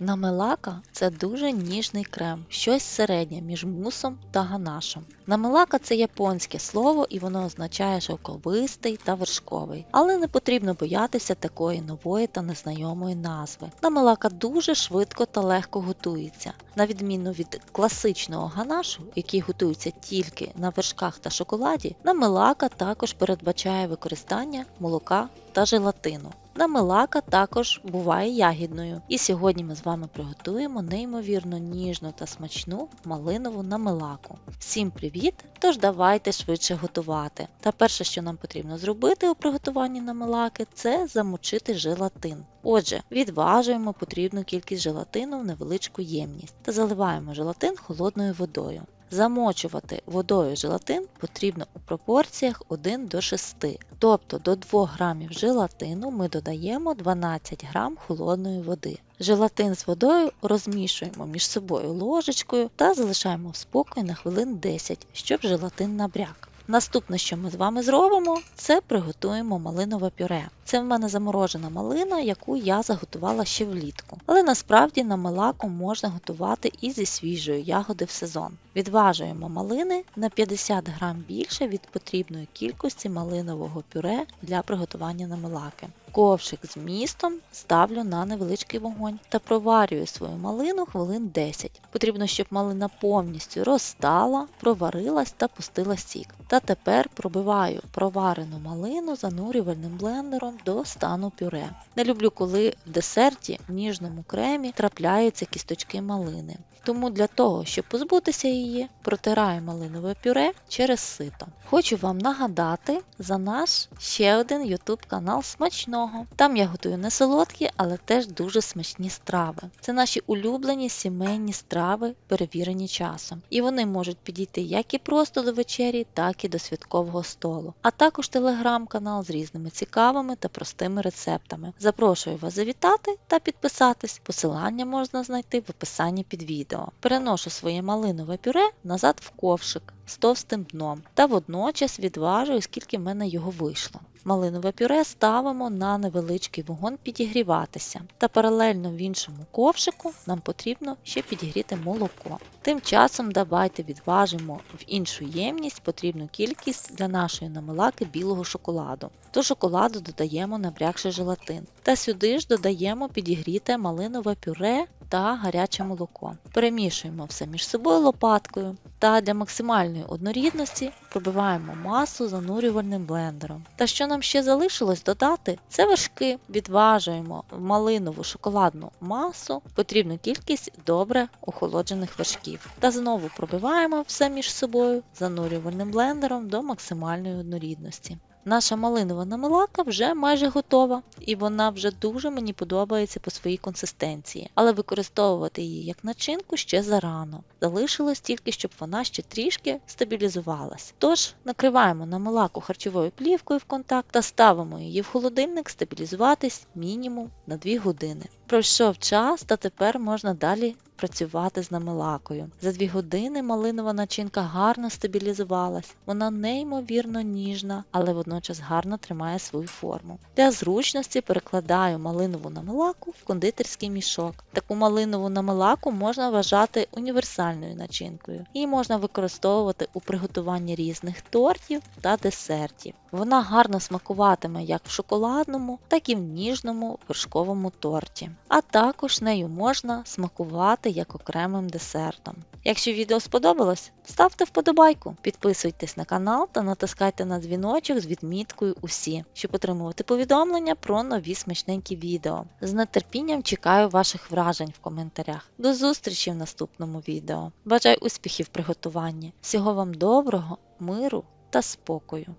Намелака це дуже ніжний крем, щось середнє між мусом та ганашем. Намелака це японське слово і воно означає шовковистий та вершковий. Але не потрібно боятися такої нової та незнайомої назви. Намелака дуже швидко та легко готується. На відміну від класичного ганашу, який готується тільки на вершках та шоколаді, намелака також передбачає використання молока та желатину. Намелака також буває ягідною. І сьогодні ми з вами приготуємо неймовірно ніжну та смачну малинову намелаку. Всім привіт! Тож давайте швидше готувати. Та перше, що нам потрібно зробити у приготуванні намелаки, це замочити желатин. Отже, відважуємо потрібну кількість желатину в невеличку ємність та заливаємо желатин холодною водою. Замочувати водою желатин потрібно у пропорціях 1 до 6, тобто до 2 грамів желатину ми додаємо 12 грам холодної води. Желатин з водою розмішуємо між собою ложечкою та залишаємо в спокій на хвилин 10, щоб желатин набряк. Наступне, що ми з вами зробимо, це приготуємо малинове пюре. Це в мене заморожена малина, яку я заготувала ще влітку. Але насправді на малаку можна готувати і зі свіжої ягоди в сезон. Відважуємо малини на 50 грам більше від потрібної кількості малинового пюре для приготування намилаки. Ковшик з містом ставлю на невеличкий вогонь та проварюю свою малину хвилин 10. Потрібно, щоб малина повністю розстала, проварилась та пустила сік. Та тепер пробиваю проварену малину занурювальним блендером до стану пюре. Не люблю, коли в десерті в ніжному кремі трапляються кісточки малини. Тому для того, щоб позбутися її, протираю малинове пюре через сито. Хочу вам нагадати за наш ще один YouTube канал смачного. Там я готую не солодкі, але теж дуже смачні страви. Це наші улюблені сімейні страви, перевірені часом. І вони можуть підійти як і просто до вечері, так і до святкового столу. А також телеграм-канал з різними цікавими та простими рецептами. Запрошую вас завітати та підписатись. Посилання можна знайти в описанні під відео. Переношу своє малинове пюре назад в ковшик з товстим дном та водночас відважую, скільки в мене його вийшло. Малинове пюре ставимо на невеличкий вогонь підігріватися, та паралельно в іншому ковшику нам потрібно ще підігріти молоко. Тим часом давайте відважимо в іншу ємність потрібну кількість для нашої намилаки білого шоколаду. До шоколаду додаємо набрякший желатин. Та сюди ж додаємо підігріте малинове пюре та гаряче молоко. Перемішуємо все між собою лопаткою та для максимальної однорідності пробиваємо масу занурювальним блендером. Та що нам ще залишилось додати, це вершки. Відважуємо в малинову шоколадну масу потрібну кількість добре охолоджених вершків. Та знову пробиваємо все між собою занурювальним блендером до максимальної однорідності. Наша малинова намилака вже майже готова, і вона вже дуже мені подобається по своїй консистенції, але використовувати її як начинку ще зарано. Залишилось тільки, щоб вона ще трішки стабілізувалась. Тож накриваємо намилаку харчовою плівкою в контакт та ставимо її в холодильник стабілізуватись мінімум на 2 години. Пройшов час, та тепер можна далі працювати з намилакою. За 2 години малинова начинка гарно стабілізувалась. Вона неймовірно ніжна, але водночас гарно тримає свою форму. Для зручності перекладаю малинову намилаку в кондитерський мішок. Таку малинову намилаку можна вважати універсальною начинкою. Її можна використовувати у приготуванні різних тортів та десертів. Вона гарно смакуватиме як в шоколадному, так і в ніжному вершковому торті. А також нею можна смакувати як окремим десертом. Якщо відео сподобалось, ставте вподобайку, підписуйтесь на канал та натискайте на дзвіночок з відміткою усі, щоб отримувати повідомлення про нові смачненькі відео. З нетерпінням чекаю ваших вражень в коментарях. До зустрічі в наступному відео. Бажаю успіхів в приготуванні. Всього вам доброго, миру та спокою!